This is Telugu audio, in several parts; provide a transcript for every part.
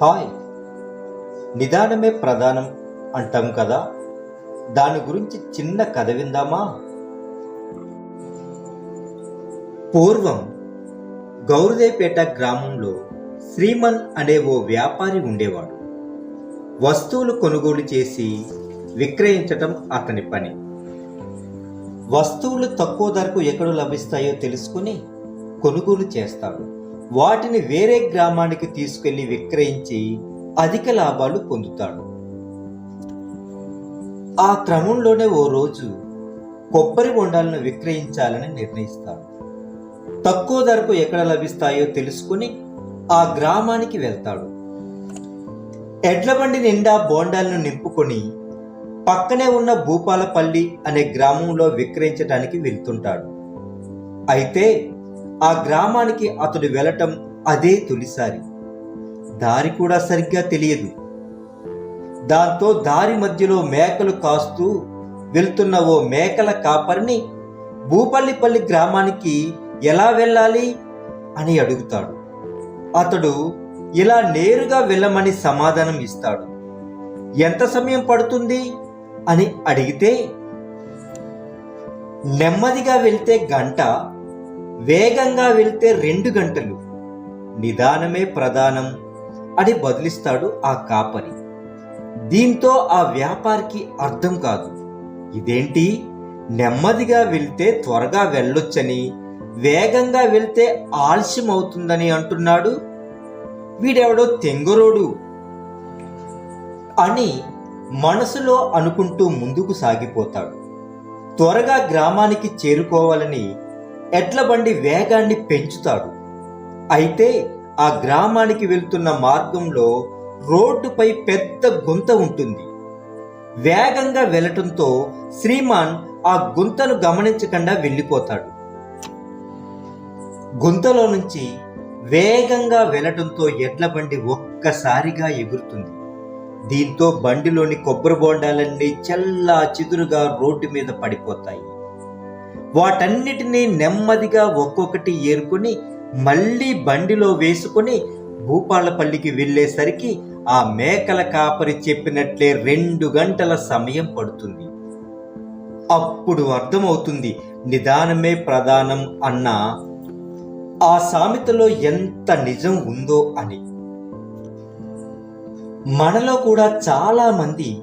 హాయ్. నిదానమే ప్రధానం అంటాం కదా. దాని గురించి చిన్న కథ విందామా? పూర్వం గౌరదేపేట గ్రామంలో శ్రీమన్ అనే ఓ వ్యాపారి ఉండేవాడు. వస్తువులు కొనుగోలు చేసి విక్రయించటం అతని పని. వస్తువులు తక్కువ ధరకు ఎక్కడ లభిస్తాయో తెలుసుకుని కొనుగోలు చేస్తాడు. వాటిని వేరే గ్రామానికి తీసుకెళ్ళి విక్రయించి అధిక లాభాలు పొందుతాడు. ఆ క్రమంలోనే ఓ రోజు కొబ్బరి బొండాలను విక్రయించాలని నిర్ణయిస్తాడు. తక్కువ ధరకు ఎక్కడ లభిస్తాయో తెలుసుకుని ఆ గ్రామానికి వెళ్తాడు. ఎడ్లబండి నిండా బోండాలను నింపుకొని పక్కనే ఉన్న భూపాలపల్లి అనే గ్రామంలో విక్రయించడానికి వెళ్తుంటాడు. అయితే ఆ గ్రామానికి అతడు వెళ్ళటం అదే తొలిసారి. దారి కూడా సరిగ్గా తెలియదు. దాంతో దారి మధ్యలో మేకలు కాస్తూ వెళ్తున్న ఓ మేకల కాపరిని భూపల్లిపల్లి గ్రామానికి ఎలా వెళ్ళాలి అని అడుగుతాడు. అతడు ఇలా నేరుగా వెళ్ళమని సమాధానం ఇస్తాడు. ఎంత సమయం పడుతుంది అని అడిగితే నెమ్మదిగా వెళ్తే గంట వేగంగా వెళ్తే రెండు గంటలు. నిదానమే ప్రధానం. అని బదిలిస్తాడు ఆ కాపరి. దీంతో ఆ వ్యాపారికి అర్థం కాదు. ఇదేంటి? నెమ్మదిగా వెళ్తే త్వరగా వెళ్ళొచ్చని వేగంగా వెళ్తే ఆలస్యం అవుతుందని అంటున్నాడు. వీడెవడో తెంగరోడు. అని మనసులో అనుకుంటూ ముందుకు సాగిపోతాడు. త్వరగా గ్రామానికి చేరుకోవాలని ఎడ్ల బండి వేగాన్ని పెంచుతాడు. అయితే ఆ గ్రామానికి వెళ్తున్న మార్గంలో రోడ్డుపై పెద్ద గుంత ఉంటుంది. వేగంగా వెళ్ళటంతో శ్రీమాన్ ఆ గుంతను గమనించకుండా వెళ్ళిపోతాడు. గుంతలో నుంచి వేగంగా వెళ్ళటంతో ఎడ్ల బండి ఒక్కసారిగా ఎగురుతుంది. దీంతో బండిలోని కొబ్బరి బోండాలన్నీ చల్లా చిదురుగా రోడ్డు మీద పడిపోతాయి. వాటన్నిటినీ నెమ్మదిగా ఒక్కొక్కటి ఏరుకొని మళ్ళీ బండిలో వేసుకొని భూపాలపల్లికి వెళ్ళేసరికి ఆ మేకల కాపరి చెప్పినట్లే రెండు గంటల సమయం పడుతుంది. అప్పుడు అర్థమవుతుంది నిదానమే ప్రధానం అన్న ఆ సామెతలో ఎంత నిజం ఉందో అని. మనలో కూడా చాలామంది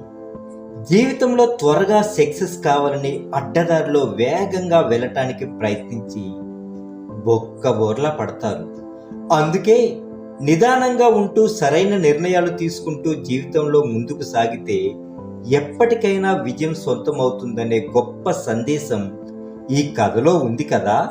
జీవితంలో త్వరగా సక్సెస్ కావాలని అడ్డదారిలో వేగంగా వెళ్ళటానికి ప్రయత్నించి బొక్క బోర్లా పడతారు. అందుకే నిదానంగా ఉంటూ సరైన నిర్ణయాలు తీసుకుంటూ జీవితంలో ముందుకు సాగితే ఎప్పటికైనా విజయం సొంతమవుతుందనే గొప్ప సందేశం ఈ కథలో ఉంది కదా?